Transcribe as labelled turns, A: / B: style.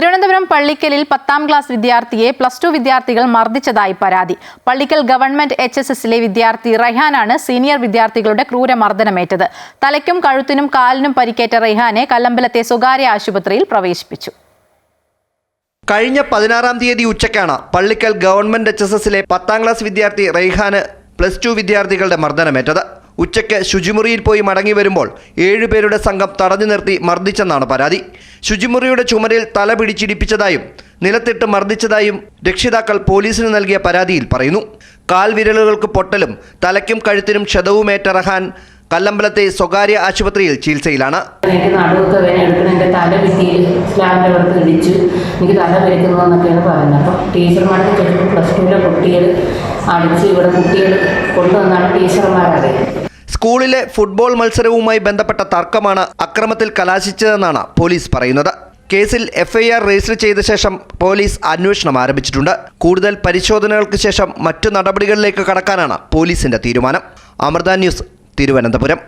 A: തിരുവനന്തപുരം പള്ളിക്കലിൽ പത്താം ക്ലാസ് വിദ്യാർത്ഥിയെ plus two വിദ്യാർത്ഥികൾ മർദ്ദിച്ചതായി പരാതി. പള്ളിക്കൽ ഗവൺമെന്റ് എച്ച് എസ് എസിലെ വിദ്യാർത്ഥി റൈഹാനാണ് സീനിയർ വിദ്യാർത്ഥികളുടെ ക്രൂരമർദ്ദനമേറ്റത്. തലയ്ക്കും കഴുത്തിനും കാലിനും പരിക്കേറ്റ റൈഹാനെ കല്ലമ്പലത്തെ സ്വകാര്യ ആശുപത്രിയിൽ പ്രവേശിപ്പിച്ചു.
B: കഴിഞ്ഞ പതിനാറാം തീയതി ഉച്ചയ്ക്കാണ് പള്ളിക്കൽ ഗവൺമെന്റ് എച്ച് എസ് എസിലെ പത്താം ക്ലാസ് വിദ്യാർത്ഥി റെയ്ഹാന് പ്ലസ് ടു വിദ്യാർത്ഥികളുടെ മർദ്ദനമേറ്റത്. ഉച്ചയ്ക്ക് ശുചിമുറിയിൽ പോയി മടങ്ങി വരുമ്പോൾ ഏഴുപേരുടെ സംഘം തടഞ്ഞു നിർത്തി മർദ്ദിച്ചെന്നാണ് പരാതി. ശുചിമുറിയുടെ ചുമരിൽ തല പിടിച്ചിടിപ്പിച്ചതായും നിലത്തിട്ട് മർദ്ദിച്ചതായും രക്ഷിതാക്കൾ പോലീസിന് നൽകിയ പരാതിയിൽ പറയുന്നു. കാൽവിരലുകൾക്ക് പൊട്ടലും തലയ്ക്കും കഴുത്തിനും ക്ഷതവുമേറ്റ റഹാൻ കല്ലമ്പലത്തെ സ്വകാര്യ ആശുപത്രിയിൽ ചികിത്സയിലാണ്.
C: എനിക്ക് നടുവൊക്കെ വേദന എന്റെ തല ഭിത്തിയിൽ സ്ലാബിന്റെ പുറത്ത് ഇടിച്ചു എനിക്ക് തല പെരുക്കുന്നു എന്നൊക്കെയാണ് പറയുന്നത്. അപ്പോൾ ടീച്ചർമാർക്ക് ചിലപ്പോൾ പ്ലസ് ടുവിലെ കുട്ടികൾ അടിച്ച് ഇവിടെ കുട്ടികൾ കൊണ്ടുവന്നാണ് ടീച്ചർമാരറിയുന്നത്
B: സ്കൂളിലെ ഫുട്ബോൾ മത്സരവുമായി ബന്ധപ്പെട്ട തർക്കമാണ് അക്രമത്തിൽ കലാശിച്ചതെന്നാണ് പോലീസ് പറയുന്നത്. കേസിൽ എഫ്ഐആർ രജിസ്റ്റർ ചെയ്ത ശേഷം പോലീസ് അന്വേഷണം ആരംഭിച്ചിട്ടുണ്ട്. കൂടുതൽ പരിശോധനകൾക്ക് ശേഷം മറ്റു നടപടികളിലേക്ക് കടക്കാനാണ് പോലീസിന്റെ തീരുമാനം. അമൃത ന്യൂസ് തിരുവനന്തപുരം.